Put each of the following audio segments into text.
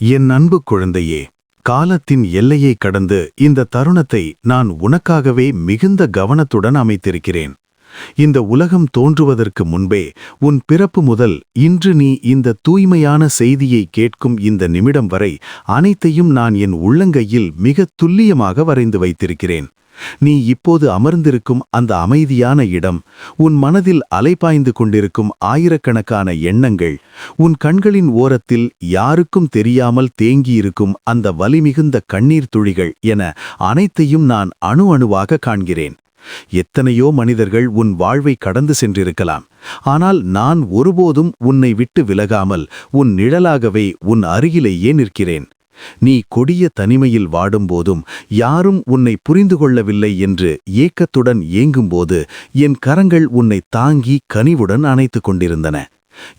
என் அன்பு குழந்தையே காலத்தின் எல்லையை கடந்து இந்த தருணத்தை நான் உனக்காகவே மிகுந்த கவனத்துடன் அமைத்திருக்கிறேன். இந்த உலகம் தோன்றுவதற்கு முன்பே உன் பிறப்பு முதல் இன்று நீ இந்த தூய்மையான செய்தியை கேட்கும் இந்த நிமிடம் வரை அனைத்தையும் நான் என் உள்ளங்கையில் மிக துல்லியமாக வரைந்து வைத்திருக்கிறேன். நீ இப்போது அமர்ந்திருக்கும் அந்த அமைதியான இடம் உன் மனதில் அலைபாய்ந்து கொண்டிருக்கும் ஆயிரக்கணக்கான எண்ணங்கள் உன் கண்களின் ஓரத்தில் யாருக்கும் தெரியாமல் தேங்கியிருக்கும் அந்த வலிமிகுந்த கண்ணீர் துளிகள் என அனைத்தையும் நான் அணு அணுவாக காண்கிறேன். எத்தனையோ மனிதர்கள் உன் வாழ்வை கடந்து சென்றிருக்கலாம் ஆனால் நான் ஒருபோதும் உன்னை விட்டு விலகாமல் உன் நிழலாகவே உன் அருகிலேயே நிற்கிறேன். நீ கொடிய தனிமையில் வாடும்போதும் யாரும் உன்னை புரிந்து கொள்ளவில்லை என்று ஏக்கத்துடன் ஏங்கும்போது என் கரங்கள் உன்னை தாங்கி கனிவுடன் அணைத்துக் கொண்டிருந்தன.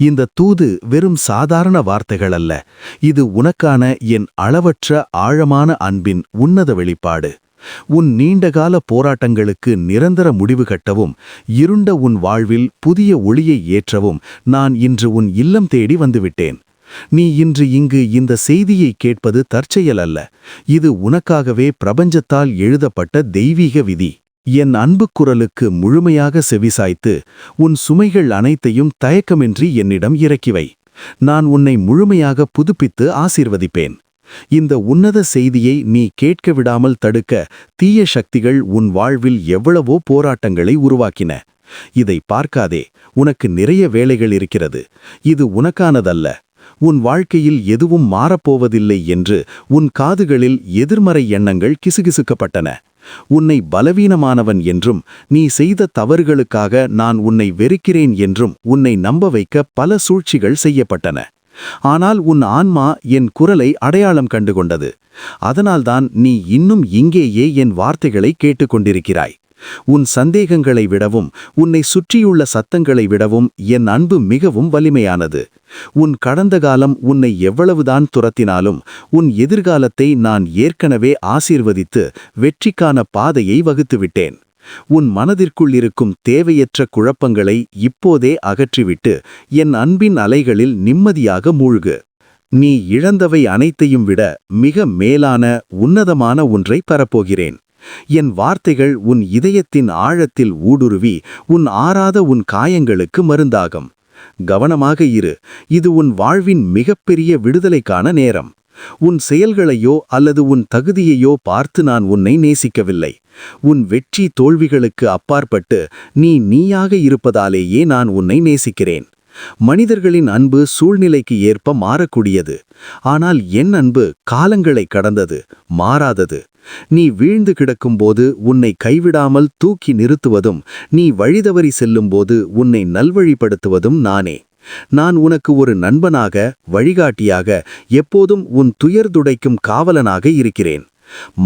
இந்த தூது வெறும் சாதாரண வார்த்தைகள் அல்ல. இது உனக்கான என் அளவற்ற ஆழமான அன்பின் உன்னத வெளிப்பாடு. உன் நீண்டகால போராட்டங்களுக்கு நிரந்தர முடிவு கட்டவும் இருண்ட உன் வாழ்வில் புதிய ஒளியை ஏற்றவும் நான் இன்று உன் இல்லம் தேடி வந்துவிட்டேன். நீ இன்று இங்கு இந்த செய்தியை கேட்பது தற்செயல் அல்ல. இது உனக்காகவே பிரபஞ்சத்தால் எழுதப்பட்ட தெய்வீக விதி. என் அன்பு குரலுக்கு முழுமையாக செவிசாய்த்து உன் சுமைகள் அனைத்தையும் தயக்கமின்றி என்னிடம் இறக்கிவை நான் உன்னை முழுமையாக புதுப்பித்து ஆசீர்வதிப்பேன். இந்த உன்னத செய்தியை நீ கேட்க விடாமல் தடுக்க தீய சக்திகள் உன் வாழ்வில் எவ்வளவோ போராட்டங்களை உருவாக்கின. இதை பார்க்காதே உனக்கு நிறைய வேலைகள் இருக்கிறது. இது உனக்கானதல்ல. உன் வாழ்க்கையில் எதுவும் மாறப்போவதில்லை என்று உன் காதுகளில் எதிர்மறை எண்ணங்கள் கிசுகிசுக்கப்பட்டன. உன்னை பலவீனமானவன் என்றும் நீ செய்த தவறுகளுக்காக நான் உன்னை வெறுக்கிறேன் என்றும் உன்னை நம்ப வைக்க பல சூழ்ச்சிகள் செய்யப்பட்டன. ஆனால் உன் ஆன்மா என் குரலை அடையாளம் கண்டுகொண்டது. அதனால்தான் நீ இன்னும் இங்கேயே என் வார்த்தைகளை கேட்டுக்கொண்டிருக்கிறாய். உன் சந்தேகங்களை விடவும் உன்னை சுற்றியுள்ள சத்தங்களை விடவும் என் அன்பு மிகவும் வலிமையானது. உன் கடந்த காலம் உன்னை எவ்வளவுதான் துரத்தினாலும் உன் எதிர்காலத்தை நான் ஏற்கனவே ஆசீர்வதித்து வெற்றிக்கான பாதையை வகுத்துவிட்டேன். உன் மனதிற்குள் இருக்கும் தேவையற்ற குழப்பங்களை இப்போதே அகற்றிவிட்டு என் அன்பின் அலைகளில் நிம்மதியாக மூழ்கு. நீ இழந்தவை அனைத்தையும் விட மிக மேலான உன்னதமான ஒன்றை பெறப்போகிறேன். என் வார்த்தைகள் உன் இதயத்தின் ஆழத்தில் ஊடுருவி உன் ஆறாத உன் காயங்களுக்கு மருந்தாகும். கவனமாக இரு. இது உன் வாழ்வின் மிகப்பெரிய விடுதலைக்கான நேரம். உன் செயல்களையோ அல்லது உன் தகுதியையோ பார்த்து நான் உன்னை நேசிக்கவில்லை. உன் வெற்றி தோல்விகளுக்கு அப்பாற்பட்டு நீ நீயாக இருப்பதாலேயே நான் உன்னை நேசிக்கிறேன். மனிதர்களின் அன்பு சூழ்நிலைக்கு ஏற்ப மாறக்கூடியது. ஆனால் என் அன்பு காலங்களை கடந்தது மாறாதது. நீ வீழ்ந்து கிடக்கும்போது உன்னை கைவிடாமல் தூக்கி நிறுத்துவதும் நீ வழிதவறி செல்லும்போது உன்னை நல்வழிப்படுத்துவதும் நானே. நான் உனக்கு ஒரு நண்பனாக வழிகாட்டியாக எப்போதும் உன் துயர்துடைக்கும் காவலனாக இருக்கிறேன்.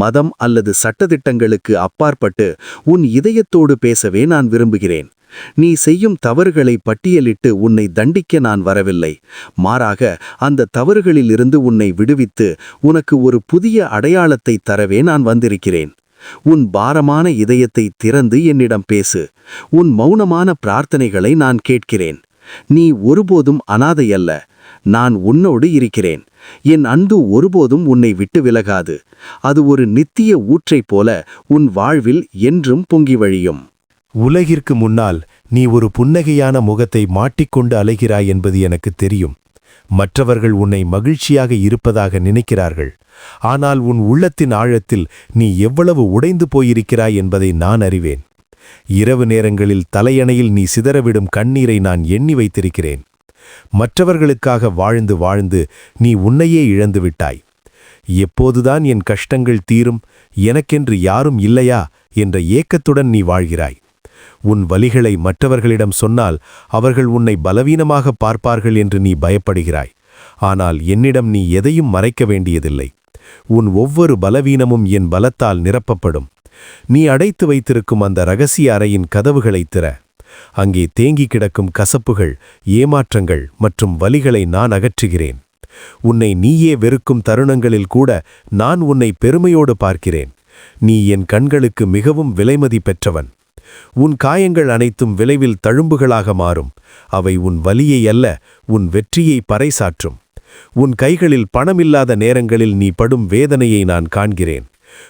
மதம் அல்லது சட்டதிட்டங்களுக்கு அப்பாற்பட்டு உன் இதயத்தோடு பேசவே நான் விரும்புகிறேன். நீ செய்யும் தவறுகளை பட்டியலிட்டு உன்னை தண்டிக்க நான் வரவில்லை. மாறாக அந்த தவறுகளிலிருந்து உன்னை விடுவித்து உனக்கு ஒரு புதிய அடையாளத்தை தரவே நான் வந்திருக்கிறேன். உன் பாரமான இதயத்தை திறந்து என்னிடம் பேசு. உன் மௌனமான பிரார்த்தனைகளை நான் கேட்கிறேன். நீ ஒருபோதும் அனாதையல்ல. நான் உன்னோடு இருக்கிறேன். என் அன்பு ஒருபோதும் உன்னை விட்டு விலகாது. அது ஒரு நித்திய ஊற்றைப் போல உன் வாழ்வில் என்றும் பொங்கி வழியும். உலகிற்கு முன்னால் நீ ஒரு புன்னகையான முகத்தை மாட்டிக்கொண்டு அலைகிறாய் என்பது எனக்கு தெரியும். மற்றவர்கள் உன்னை மகிழ்ச்சியாக இருப்பதாக நினைக்கிறார்கள். ஆனால் உன் உள்ளத்தின் ஆழத்தில் நீ எவ்வளவு உடைந்து போயிருக்கிறாய் என்பதை நான் அறிவேன். இரவு நேரங்களில் தலையணையில் நீ சிதறவிடும் கண்ணீரை நான் எண்ணி வைத்திருக்கிறேன். மற்றவர்களுக்காக வாழ்ந்து வாழ்ந்து நீ உன்னையே இழந்து விட்டாய். எப்போதுதான் என் கஷ்டங்கள் தீரும் எனக்கென்று யாரும் இல்லையா என்ற ஏக்கத்துடன் நீ வாழ்கிறாய். உன் வலிகளை மற்றவர்களிடம் சொன்னால் அவர்கள் உன்னை பலவீனமாக பார்ப்பார்கள் என்று நீ பயப்படுகிறாய். ஆனால் என்னிடம் நீ எதையும் மறைக்க வேண்டியதில்லை. உன் ஒவ்வொரு பலவீனமும் என் பலத்தால் நிரப்பப்படும். நீ அடைத்து வைத்திருக்கும் அந்த ரகசிய அறையின் கதவுகளைத் திற. அங்கே தேங்கி கிடக்கும் கசப்புகள் ஏமாற்றங்கள் மற்றும் வலிகளை நான் அகற்றுகிறேன். உன்னை நீயே வெறுக்கும் தருணங்களில் கூட நான் உன்னை பெருமையோடு பார்க்கிறேன். நீ என் கண்களுக்கு மிகவும் விலைமதி பெற்றவன். உன் காயங்கள் அனைத்தும் விளைவில் தழும்புகளாக மாறும். அவை உன் வலியை அல்ல உன் வெற்றியை பறைசாற்றும். உன் கைகளில் பணமில்லாத நேரங்களில் நீ படும் வேதனையை நான் காண்கிறேன்.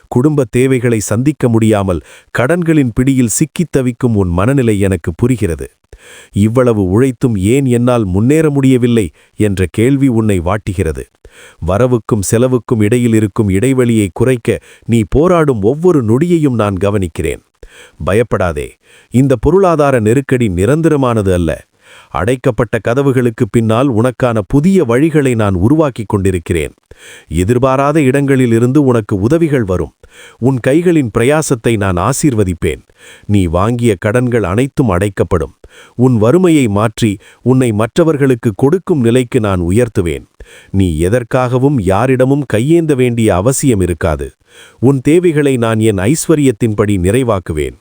குடும்ப தேவைகளை சந்திக்க முடியாமல் கடன்களின் பிடியில் சிக்கித் தவிக்கும் உன் மனநிலை எனக்கு புரிகிறது. இவ்வளவு உழைத்தும் ஏன் என்னால் முன்னேற முடியவில்லை என்ற கேள்வி உன்னை வாட்டுகிறது. வரவுக்கும் செலவுக்கும் இடையில் இருக்கும் இடைவெளியை குறைக்க நீ போராடும் ஒவ்வொரு நொடியையும் நான் கவனிக்கிறேன். பயப்படாதே. இந்த பொருளாதார நெருக்கடி நிரந்தரமானது அல்ல. அடைக்கப்பட்ட கதவுகளுக்கு பின்னால் உனக்கான புதிய வழிகளை நான் உருவாக்கிக் கொண்டிருக்கிறேன். எதிர்பாராத இடங்களிலிருந்து உனக்கு உதவிகள் வரும். உன் கைகளின் பிரயாசத்தை நான் ஆசீர்வதிப்பேன். நீ வாங்கிய கடன்கள் அனைத்தும் அடைக்கப்படும். உன் வறுமையை மாற்றி உன்னை மற்றவர்களுக்கு கொடுக்கும் நிலைக்கு நான் உயர்த்துவேன். நீ எதற்காகவும் யாரிடமும் கையேந்த வேண்டிய அவசியம் இருக்காது. உன் தேவைகளை நான் என் ஐஸ்வரியத்தின்படி நிறைவாக்குவேன்.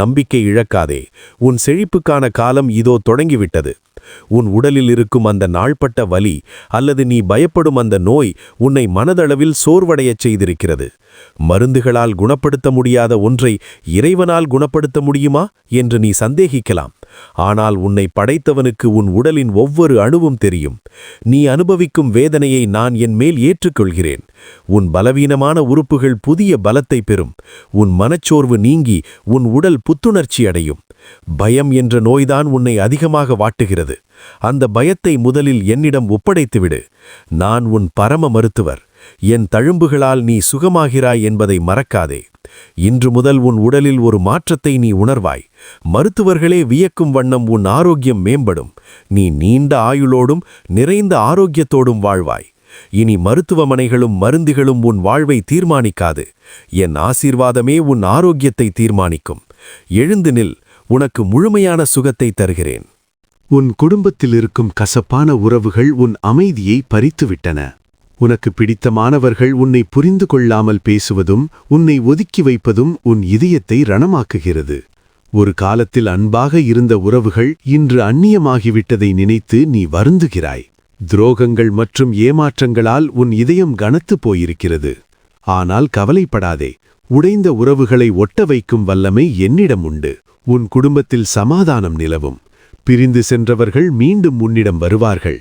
நம்பிக்கை இழக்காதே. உன் செழிப்புக்கான காலம் இதோ தொடங்கிவிட்டது. உன் உடலில் இருக்கும் அந்த நாள்பட்ட வலி அல்லது நீ பயப்படும் அந்த நோய் உன்னை மனதளவில் சோர்வடையச் செய்திருக்கிறது. மருந்துகளால் குணப்படுத்த முடியாத ஒன்றை இறைவனால் குணப்படுத்த முடியுமா? என்று நீ சந்தேகிக்கலாம். ஆனால் உன்னை படைத்தவனுக்கு உன் உடலின் ஒவ்வொரு அணுவும் தெரியும். நீ அனுபவிக்கும் வேதனையை நான் என் மேல் ஏற்றுக்கொள்கிறேன். உன் பலவீனமான உறுப்புகள் புதிய பலத்தை பெறும். உன் மனச்சோர்வு நீங்கி உன் உடல் புத்துணர்ச்சி அடையும். பயம் என்ற நோய்தான் உன்னை அதிகமாக வாட்டுகிறது. அந்த பயத்தை முதலில் என்னிடம் ஒப்படைத்துவிடு. நான் உன் பரம மருத்துவர். என் தழும்புகளால் நீ சுகமாகிறாய் என்பதை மறக்காதே. இன்று முதல் உன் உடலில் ஒரு மாற்றத்தை நீ உணர்வாய். மருத்துவர்களே வியக்கும் வண்ணம் உன் ஆரோக்கியம் மேம்படும். நீ நீண்ட ஆயுளோடும் நிறைந்த ஆரோக்கியத்தோடும் வாழ்வாய். இனி மருத்துவமனைகளும் மருந்துகளும் உன் வாழ்வை தீர்மானிக்காது. என் ஆசீர்வாதமே உன் ஆரோக்கியத்தை தீர்மானிக்கும். எழுந்து நில் உனக்கு முழுமையான சுகத்தை தருகிறேன். உன் குடும்பத்தில் இருக்கும் கசப்பான உறவுகள் உன் அமைதியை பறித்துவிட்டன. உனக்கு பிடித்தமானவர்கள் உன்னை புரிந்து கொள்ளாமல் பேசுவதும் உன்னை ஒதுக்கி வைப்பதும் உன் இதயத்தை ரணமாக்குகிறது. ஒரு காலத்தில் அன்பாக இருந்த உறவுகள் இன்று அந்நியமாகிவிட்டதை நினைத்து நீ வருந்துகிறாய். துரோகங்கள் மற்றும் ஏமாற்றங்களால் உன் இதயம் கனத்துப் போயிருக்கிறது. ஆனால் கவலைப்படாதே உடைந்த உறவுகளை ஒட்ட வைக்கும் வல்லமை என்னிடம் உண்டு. உன் குடும்பத்தில் சமாதானம் நிலவும். பிரிந்து சென்றவர்கள் மீண்டும் உன்னிடம் வருவார்கள்.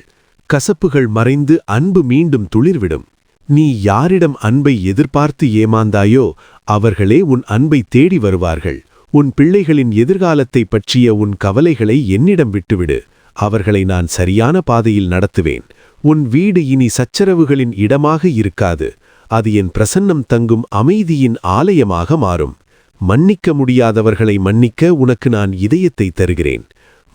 கசப்புகள் மறைந்து அன்பு மீண்டும் துளிர்விடும். நீ யாரிடம் அன்பை எதிர்பார்த்து ஏமாந்தாயோ அவர்களே உன் அன்பை தேடி வருவார்கள். உன் பிள்ளைகளின் எதிர்காலத்தைப் பற்றிய உன் கவலைகளை என்னிடம் விட்டுவிடு. அவர்களை நான் சரியான பாதையில் நடத்துவேன். உன் வீடு இனி சச்சரவுகளின் இடமாக இருக்காது. அது என் பிரசன்னம் தங்கும் அமைதியின் ஆலயமாக மாறும். மன்னிக்க முடியாதவர்களை மன்னிக்க உனக்கு நான் இதயத்தை தருகிறேன்.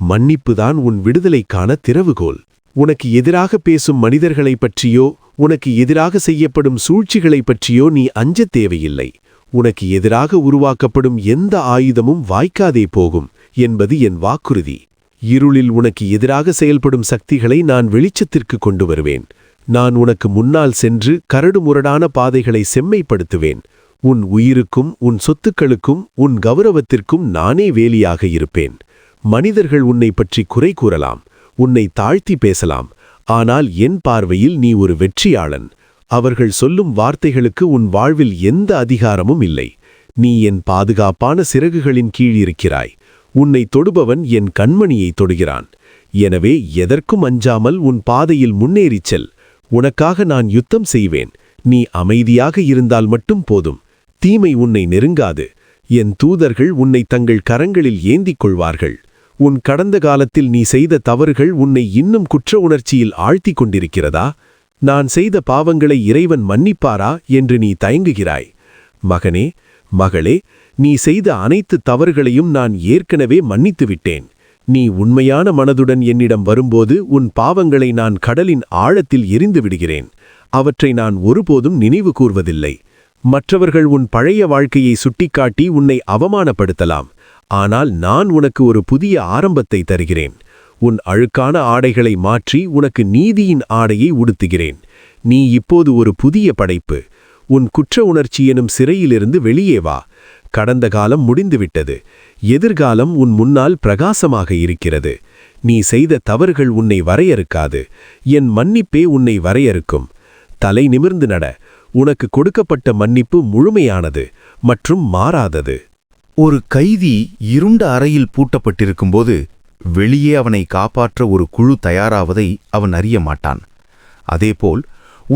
மன்னிப்புதான் உன் விடுதலைக்கான திறவுகோல். உனக்கு எதிராக பேசும் மனிதர்களை பற்றியோ உனக்கு எதிராக செய்யப்படும் சூழ்ச்சிகளை பற்றியோ நீ அஞ்சத் தேவையில்லை. உனக்கு எதிராக உருவாக்கப்படும் எந்த ஆயுதமும் வாய்க்காதே போகும் என்பது என் வாக்குறுதி. இருளில் உனக்கு எதிராக செயல்படும் சக்திகளை நான் வெளிச்சத்திற்கு கொண்டு வருவேன். நான் உனக்கு முன்னால் சென்று கரடுமுரடான பாதைகளை செம்மைப்படுத்துவேன். உன் உயிருக்கும் உன் சொத்துக்களுக்கும் உன் கௌரவத்திற்கும் நானே வேலியாக இருப்பேன். மனிதர்கள் உன்னை பற்றி குறை கூறலாம். உன்னை தாழ்த்தி பேசலாம். ஆனால் என் பார்வையில் நீ ஒரு வெற்றியாளன். அவர்கள் சொல்லும் வார்த்தைகளுக்கு உன் வாழ்வில் எந்த அதிகாரமும் இல்லை. நீ என் பாதுகாப்பான சிறகுகளின் கீழ் இருக்கிறாய். உன்னை தொடுபவன் என் கண்மணியை தொடுகிறான். எனவே எதற்கும் அஞ்சாமல் உன் பாதையில் முன்னேறிச் செல். உனக்காக நான் யுத்தம் செய்வேன். நீ அமைதியாக இருந்தால் மட்டும் போதும். தீமை உன்னை நெருங்காது. என் தூதர்கள் உன்னை தங்கள் கரங்களில் ஏந்திக் கொள்வார்கள். உன் கடந்த காலத்தில் நீ செய்த தவறுகள் உன்னை இன்னும் குற்ற உணர்ச்சியில் ஆழ்த்திக் கொண்டிருக்கிறதா? நான் செய்த பாவங்களை இறைவன் மன்னிப்பாரா என்று நீ தயங்குகிறாய். மகனே மகளே நீ செய்த அனைத்து தவறுகளையும் நான் ஏற்கனவே மன்னித்துவிட்டேன் நீ உண்மையான மனதுடன் என்னிடம் வரும்போது உன் பாவங்களை நான் கடலின் ஆழத்தில் எரிந்து விடுகிறேன். அவற்றை நான் ஒருபோதும் நினைவு கூர்வதில்லை. மற்றவர்கள் உன் பழைய வாழ்க்கையை சுட்டிக்காட்டி உன்னை அவமானப்படுத்தலாம். ஆனால் நான் உனக்கு ஒரு புதிய ஆரம்பத்தை தருகிறேன். உன் அழுக்கான ஆடைகளை மாற்றி உனக்கு நீதியின் ஆடையை உடுத்துகிறேன். நீ இப்போது ஒரு புதிய படைப்பு. உன் குற்ற உணர்ச்சி எனும் சிறையிலிருந்து வெளியே வா. கடந்த காலம் முடிந்துவிட்டது. எதிர்காலம் உன் முன்னால் பிரகாசமாக இருக்கிறது. நீ செய்த தவறுகள் உன்னை வரையறுக்காது. என் மன்னிப்பே உன்னை வரையறுக்கும். தலை நிமிர்ந்து நட. உனக்கு கொடுக்கப்பட்ட மன்னிப்பு முழுமையானது மற்றும் மாறாதது. ஒரு கைதி இருண்ட அறையில் பூட்டப்பட்டிருக்கும்போது வெளியே அவனை காப்பாற்ற ஒரு குழு தயாராவதை அவன் அறிய மாட்டான். அதேபோல்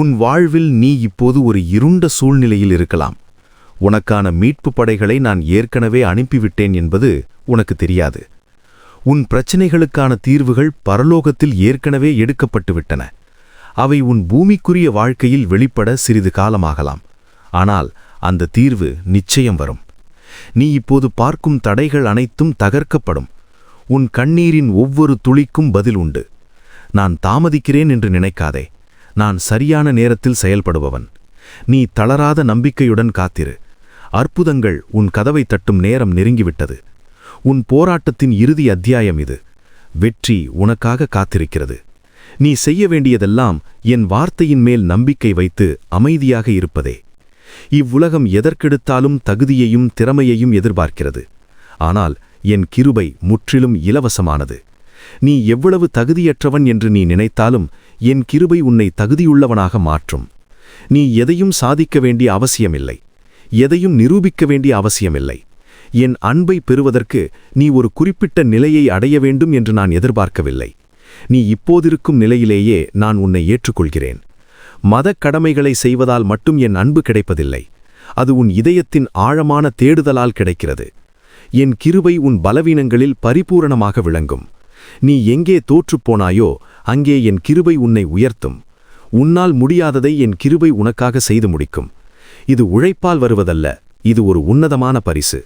உன் வாழ்வில் நீ இப்போது ஒரு இருண்ட சூழ்நிலையில் இருக்கலாம். உனக்கான மீட்பு படைகளை நான் ஏற்கனவே அனுப்பிவிட்டேன் என்பது உனக்கு தெரியாது. உன் பிரச்சனைகளுக்கான தீர்வுகள் பரலோகத்தில் ஏற்கனவே எடுக்கப்பட்டுவிட்டன அவை உன் பூமிக்குரிய வாழ்க்கையில் வெளிப்பட சிறிது காலமாகலாம். ஆனால் அந்த தீர்வு நிச்சயம் வரும். நீ இப்போது பார்க்கும் தடைகள் அனைத்தும் தகர்க்கப்படும். உன் கண்ணீரின் ஒவ்வொரு துளிக்கும் பதில் உண்டு. நான் தாமதிக்கிறேன் என்று நினைக்காதே. நான் சரியான நேரத்தில் செயல்படுபவன். நீ தளராத நம்பிக்கையுடன் காத்திரு. அற்புதங்கள் உன் கதவை தட்டும் நேரம் நெருங்கிவிட்டது. உன் போராட்டத்தின் இறுதி அத்தியாயம் இது. வெற்றி உனக்காக காத்திருக்கிறது. நீ செய்ய வேண்டியதெல்லாம் என் வார்த்தையின் மேல் நம்பிக்கை வைத்து அமைதியாக இருப்பதே. இவ்வுலகம் எதற்கெடுத்தாலும் தகுதியையும் திறமையையும் எதிர்பார்க்கிறது. ஆனால் என் கிருபை முற்றிலும் இலவசமானது. நீ எவ்வளவு தகுதியற்றவன் என்று நீ நினைத்தாலும் என் கிருபை உன்னை தகுதியுள்ளவனாக மாற்றும். நீ எதையும் சாதிக்க வேண்டிய அவசியமில்லை. எதையும் நிரூபிக்க வேண்டிய அவசியமில்லை. என் அன்பை பெறுவதற்கு நீ ஒரு குறிப்பிட்ட நிலையை அடைய வேண்டும் என்று நான் எதிர்பார்க்கவில்லை. நீ இப்போதிருக்கும் நிலையிலேயே நான் உன்னை ஏற்றுக்கொள்கிறேன். மதக் கடமைகளை செய்வதால் மட்டும் என் அன்பு கிடைப்பதில்லை. அது உன் இதயத்தின் ஆழமான தேடுதலால் கிடைக்கிறது. என் கிருபை உன் பலவீனங்களில் பரிபூரணமாக விளங்கும். நீ எங்கே தோற்றுப்போனாயோ அங்கே என் கிருபை உன்னை உயர்த்தும். உன்னால் முடியாததை என் கிருபை உனக்காக செய்து முடிக்கும். இது உழைப்பால் வருவதல்ல இது ஒரு உன்னதமான பரிசு.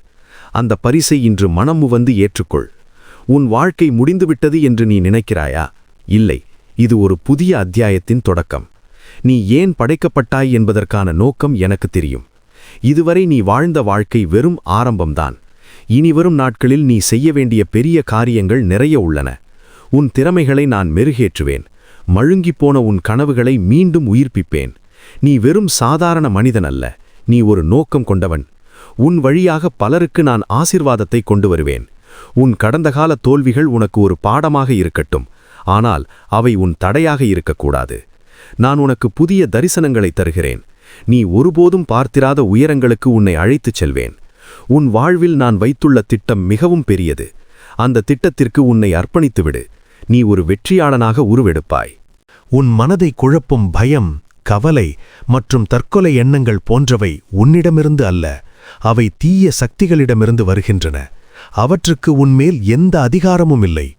அந்த பரிசை இன்று மனமு வந்து ஏற்றுக்கொள். உன் வாழ்க்கை முடிந்துவிட்டது என்று நீ நினைக்கிறாயா? இல்லை இது ஒரு புதிய அத்தியாயத்தின் தொடக்கம். நீ ஏன் படைக்கப்பட்டாய் என்பதற்கான நோக்கம் எனக்கு தெரியும். இதுவரை நீ வாழ்ந்த வாழ்க்கை வெறும் ஆரம்பம்தான். இனிவரும் நாட்களில் நீ செய்ய வேண்டிய பெரிய காரியங்கள் நிறைய உள்ளன. உன் திறமைகளை நான் மெருகேற்றுவேன். மழுங்கிப்போன உன் கனவுகளை மீண்டும் உயிர்ப்பிப்பேன். நீ வெறும் சாதாரண மனிதன் அல்ல. நீ ஒரு நோக்கம் கொண்டவன். உன் வழியாக பலருக்கு நான் ஆசிர்வாதத்தை கொண்டு வருவேன். உன் கடந்த கால தோல்விகள் உனக்கு ஒரு பாடமாக இருக்கட்டும். ஆனால் அவை உன் தடையாக இருக்கக்கூடாது. நான் உனக்கு புதிய தரிசனங்களை தருகிறேன். நீ ஒருபோதும் பார்த்திராத உயரங்களுக்கு உன்னை அழைத்துச் செல்வேன். உன் வாழ்வில் நான் வைத்துள்ள திட்டம் மிகவும் பெரியது. அந்த திட்டத்திற்கு உன்னை அர்ப்பணித்துவிடு. நீ ஒரு வெற்றியாளனாக உருவெடுப்பாய். உன் மனதை குழப்பும் பயம் கவலை மற்றும் தற்கொலை எண்ணங்கள் போன்றவை உன்னிடமிருந்து அல்ல அவை தீய சக்திகளிடமிருந்து வருகின்றன. அவற்றுக்கு உன்மேல் எந்த அதிகாரமும் இல்லை.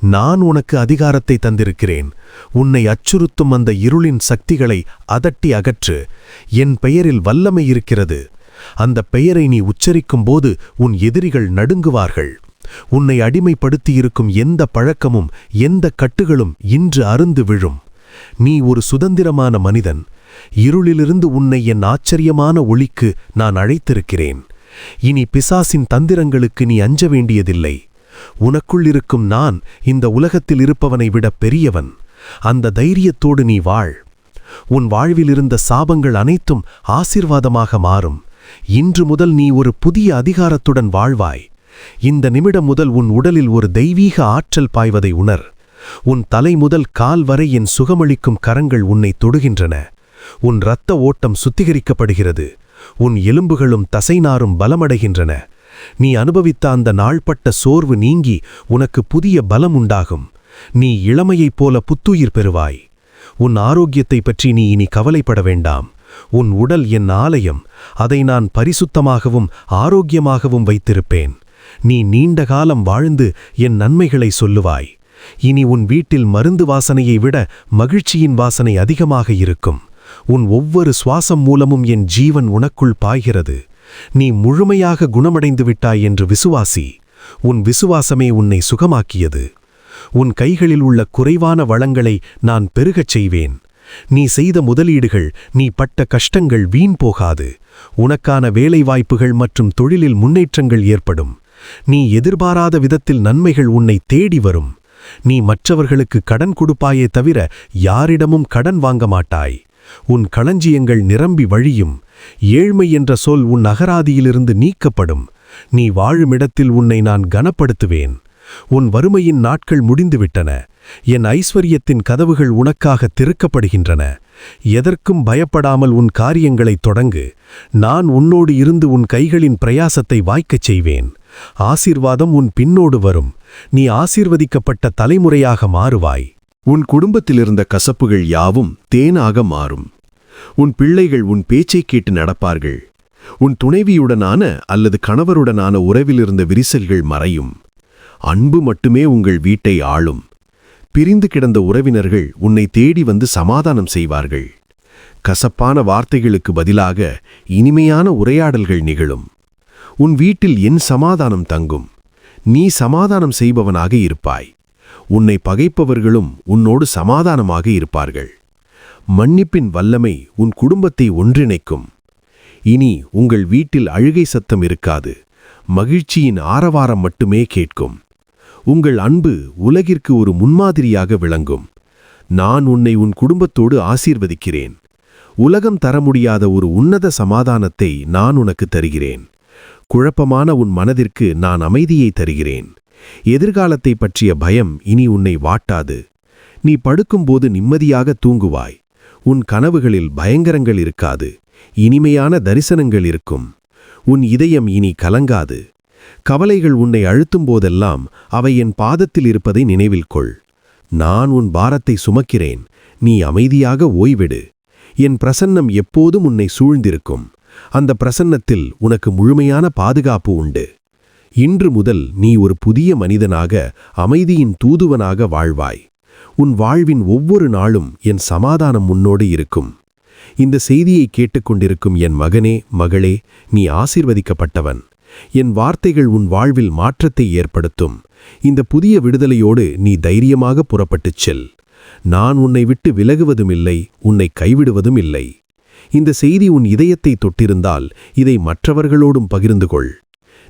நான் உனக்கு அதிகாரத்தை தந்திருக்கிறேன். உன்னை அச்சுறுத்தும் அந்த இருளின் சக்திகளை அதட்டி அகற்று. என் பெயரில் வல்லமை இருக்கிறது. அந்த பெயரை நீ உச்சரிக்கும்போது உன் எதிரிகள் நடுங்குவார்கள். உன்னை அடிமைப்படுத்தியிருக்கும் எந்த பழக்கமும் எந்த கட்டுகளும் இன்று அருந்து விழும். நீ ஒரு சுதந்திரமான மனிதன். இருளிலிருந்து உன்னை என் ஆச்சரியமான ஒளிக்கு நான் அழைத்திருக்கிறேன். இனி பிசாசின் தந்திரங்களுக்கு நீ அஞ்ச வேண்டியதில்லை. உனக்குள் இருக்கும் நான் இந்த உலகத்தில் இருப்பவனை விட பெரியவன். அந்த தைரியத்தோடு நீ வாழ். உன் வாழ்விலிருந்த சாபங்கள் அனைத்தும் ஆசிர்வாதமாக மாறும். இன்று முதல் நீ ஒரு புதிய அதிகாரத்துடன் வாழ்வாய். இந்த நிமிடம் முதல் உன் உடலில் ஒரு தெய்வீக ஆற்றல் பாய்வதை உணர். உன் தலை முதல் கால் வரை என் சுகமளிக்கும் கரங்கள் உன்னை தொடுகின்றன. உன் இரத்த ஓட்டம் சுத்திகரிக்கப்படுகிறது. உன் எலும்புகளும் தசைநாரும் பலமடைகின்றன. நீ அனுபவித்த அந்த நாள்பட்ட சோர்வு நீங்கி உனக்கு புதிய பலம் உண்டாகும். நீ இளமையைப் போல புத்துயிர் பெறுவாய். உன் ஆரோக்கியத்தை பற்றி நீ இனி கவலைப்பட வேண்டாம். உன் உடல் என் ஆலயம். அதை நான் பரிசுத்தமாகவும் ஆரோக்கியமாகவும் வைத்திருப்பேன். நீ நீண்ட காலம் வாழ்ந்து என் நன்மைகளை சொல்லுவாய். இனி உன் வீட்டில் மருந்து வாசனையை விட மகிழ்ச்சியின் வாசனை அதிகமாக இருக்கும். உன் ஒவ்வொரு சுவாசம் மூலமும் என் ஜீவன் உனக்குள் பாய்கிறது. நீ முழுமையாக குணமடைந்து விட்டாய் என்று விசுவாசி உன் விசுவாசமே உன்னை சுகமாக்கியது. உன் கைகளில் உள்ள குறைவான வளங்களை நான் பெருகச் செய்வேன். நீ செய்த முதலீடுகள் நீ பட்ட கஷ்டங்கள் வீண் போகாது. உனக்கான வேலைவாய்ப்புகள் மற்றும் தொழிலில் முன்னேற்றங்கள் ஏற்படும். நீ எதிர்பாராத விதத்தில் நன்மைகள் உன்னை தேடி வரும். நீ மற்றவர்களுக்கு கடன் கொடுப்பாயே தவிர யாரிடமும் கடன் வாங்க மாட்டாய். உன் களஞ்சியங்கள் நிரம்பி வழியும். ஏழ்மை என்ற சொல் உன் அகராதியிலிருந்து நீக்கப்படும். நீ வாழுமிடத்தில் உன்னை நான் கனப்படுத்துவேன். உன் வறுமையின் நாட்கள் முடிந்துவிட்டன. என் ஐஸ்வர்யத்தின் கதவுகள் உனக்காக திறக்கப்படுகின்றன. எதற்கும் பயப்படாமல் உன் காரியங்களைத் தொடங்கு. நான் உன்னோடு இருந்து உன் கைகளின் பிரயாசத்தை வாய்க்கச் செய்வேன். ஆசீர்வாதம் உன் பின்னோடு வரும். நீ ஆசீர்வதிக்கப்பட்ட தலைமுறையாக மாறுவாய். உன் குடும்பத்திலிருந்த கசப்புகள் யாவும் தேனாக மாறும். உன் பிள்ளைகள் உன் பேச்சைக் கேட்டு நடப்பார்கள். உன் துணைவியுடனான அல்லது கணவருடனான உறவிலிருந்த விரிசல்கள் மறையும். அன்பு மட்டுமே உங்கள் வீட்டை ஆளும். பிரிந்து கிடந்த உறவினர்கள் உன்னை தேடி வந்து சமாதானம் செய்வார்கள். கசப்பான வார்த்தைகளுக்கு பதிலாக இனிமையான உரையாடல்கள் நிகழும். உன் வீட்டில் என் சமாதானம் தங்கும். நீ சமாதானம் செய்பவனாக இருப்பாய். உன்னை பகைப்பவர்களும் உன்னோடு சமாதானமாக இருப்பார்கள். மன்னிப்பின் வல்லமை உன் குடும்பத்தை ஒன்றிணைக்கும். இனி உங்கள் வீட்டில் அழுகை சத்தம் இருக்காது. மகிழ்ச்சியின் ஆரவாரம் மட்டுமே கேட்கும். உங்கள் அன்பு உலகிற்கு ஒரு முன்மாதிரியாக விளங்கும். நான் உன்னை உன் குடும்பத்தோடு ஆசீர்வதிக்கிறேன். உலகம் தர முடியாத ஒரு உன்னத சமாதானத்தை நான் உனக்கு தருகிறேன். குழப்பமான உன் மனதிற்கு நான் அமைதியை தருகிறேன். எதிர்காலத்தை பற்றிய பயம் இனி உன்னை வாட்டாது. நீ படுக்கும்போது நிம்மதியாக தூங்குவாய். உன் கனவுகளில் பயங்கரங்கள் இருக்காது. இனிமையான தரிசனங்கள் இருக்கும். உன் இதயம் இனி கலங்காது. கவலைகள் உன்னை அழுத்தும் போதெல்லாம் அவை என் பாதத்தில் இருப்பதை நினைவில் கொள். நான் உன் பாரத்தை சுமக்கிறேன். நீ அமைதியாக ஓய்விடு. என் பிரசன்னம் எப்போதும் உன்னை சூழ்ந்திருக்கும். அந்த பிரசன்னத்தில் உனக்கு முழுமையான பாதுகாப்பு உண்டு. இன்று முதல் நீ ஒரு புதிய மனிதனாக அமைதியின் தூதுவனாக வாழ்வாய். உன் வாழ்வின் ஒவ்வொரு நாளும் என் சமாதானம் உன்னோடு இருக்கும். இந்த செய்தியை கேட்டுக்கொண்டிருக்கும் என் மகனே மகளே நீ ஆசிர்வதிக்கப்பட்டவன். என் வார்த்தைகள் உன் வாழ்வில் மாற்றத்தை ஏற்படுத்தும். இந்த புதிய விடுதலையோடு நீ தைரியமாக புறப்பட்டுச் செல். நான் உன்னை விட்டு விலகுவதுமில்லை உன்னை கைவிடுவதும் இல்லை இந்த செய்தி உன் இதயத்தை தொட்டிருந்தால் இதை மற்றவர்களோடும் பகிர்ந்து கொள்.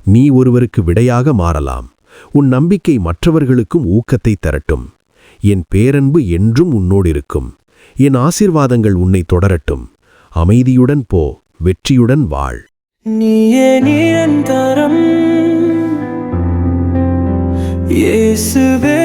நீ ஒருவருக்கு விடையாக மாறலாம். உன் நம்பிக்கை மற்றவர்களுக்கும் ஊக்கத்தை தரட்டும். என் பேரன்பு என்றும் உன்னோடு இருக்கும். என் ஆசீர்வாதங்கள் உன்னை தொடரட்டும். அமைதியுடன் போ வெற்றியுடன் வாழ். நீயே நிரந்தரம். இயேசுவே